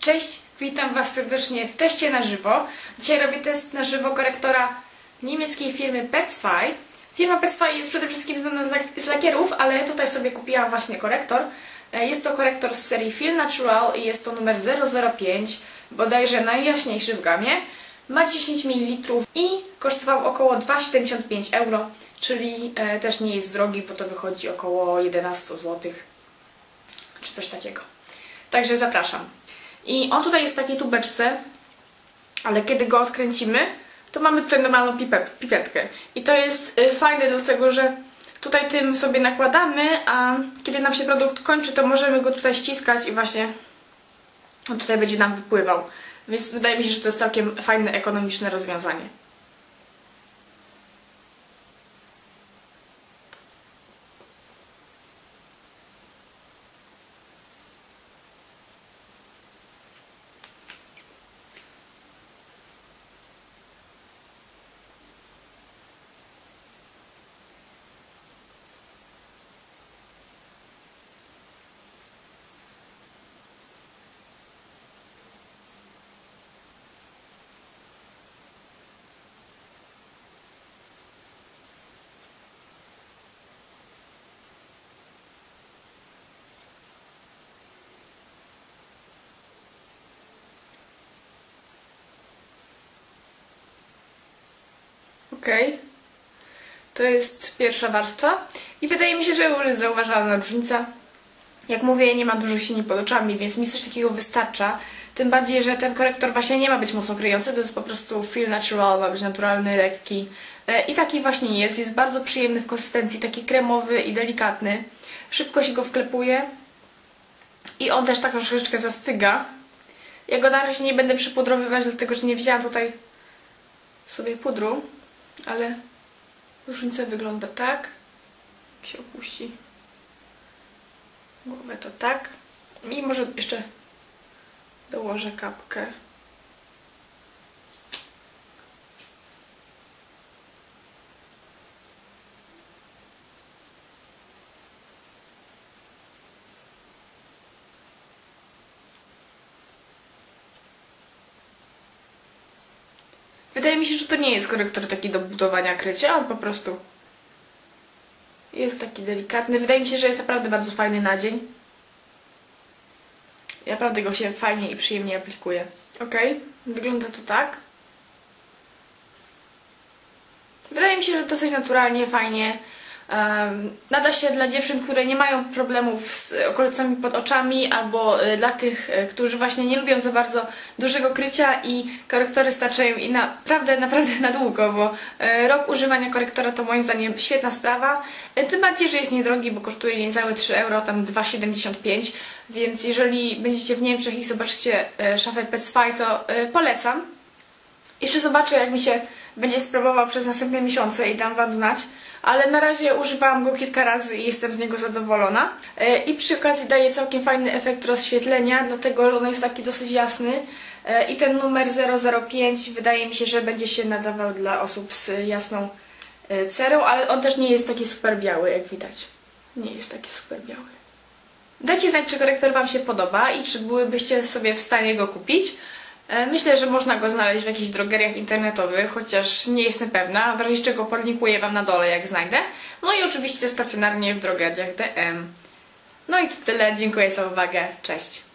Cześć, witam Was serdecznie w teście na żywo. Dzisiaj robię test na żywo korektora niemieckiej firmy Petsfy. Firma Petsfy jest przede wszystkim znana z, z lakierów, ale tutaj sobie kupiłam właśnie korektor. E, Jest to korektor z serii Feel Natural i jest to numer 005, bodajże najjaśniejszy w gamie. Ma 10 ml i kosztował około 2,75 euro, czyli e, też nie jest drogi, bo to wychodzi około 11 zł czy coś takiego. Także zapraszam. I on tutaj jest w takiej tubeczce, ale kiedy go odkręcimy, to mamy tutaj normalną pipet, pipetkę. I to jest y, fajne dlatego, że tutaj tym sobie nakładamy, a kiedy nam się produkt kończy, to możemy go tutaj ściskać i właśnie on tutaj będzie nam wypływał. Więc wydaje mi się, że to jest całkiem fajne, ekonomiczne rozwiązanie. Okej. To jest pierwsza warstwa. I wydaje mi się, że jest zauważalna różnica. Jak mówię, nie ma dużych sieni pod oczami, więc mi coś takiego wystarcza. Tym bardziej, że ten korektor właśnie nie ma być mocno kryjący, to jest po prostu feel natural, ma być naturalny, lekki. E, I taki właśnie jest. Jest bardzo przyjemny w konsystencji, taki kremowy i delikatny. Szybko się go wklepuje. I on też tak troszeczkę zastyga. Ja go na razie nie będę przypudrowywać, dlatego że nie wzięłam tutaj sobie pudru, ale różnica wygląda tak. Jak się opuści głowę, to tak. I może jeszcze dołożę kapkę. Wydaje mi się, że to nie jest korektor taki do budowania krycia, on po prostu jest taki delikatny. Wydaje mi się, że jest naprawdę bardzo fajny na dzień. I Naprawdę go się fajnie i przyjemnie aplikuje. Ok, wygląda to tak. Wydaje mi się, że dosyć naturalnie, fajnie. Nada się dla dziewczyn, które nie mają problemów z okolicami pod oczami, albo y, dla tych, y, którzy właśnie nie lubią za bardzo dużego krycia i korektory starczają i naprawdę, naprawdę na długo, bo y, rok używania korektora to moim zdaniem świetna sprawa. Tym bardziej, że jest niedrogi, bo kosztuje niecałe 3 euro, tam 2,75, więc jeżeli będziecie w Niemczech i zobaczycie szafę Petsfy, to polecam. Jeszcze zobaczę, jak mi się będzie sprawował przez następne miesiące i dam Wam znać. Ale na razie używałam go kilka razy i jestem z niego zadowolona. E, I przy okazji daje całkiem fajny efekt rozświetlenia, dlatego że on jest taki dosyć jasny. E, I ten numer 005 wydaje mi się, że będzie się nadawał dla osób z jasną e, cerą, ale on też nie jest taki super biały, jak widać. Nie jest taki super biały. Dajcie znać, czy korektor Wam się podoba i czy byłybyście sobie w stanie go kupić. E, Myślę, że można go znaleźć w jakichś drogeriach internetowych, chociaż nie jestem pewna, w razie czego podlinkuję Wam na dole, jak znajdę. No i oczywiście stacjonarnie w drogeriach DM. No i to tyle, dziękuję za uwagę, cześć!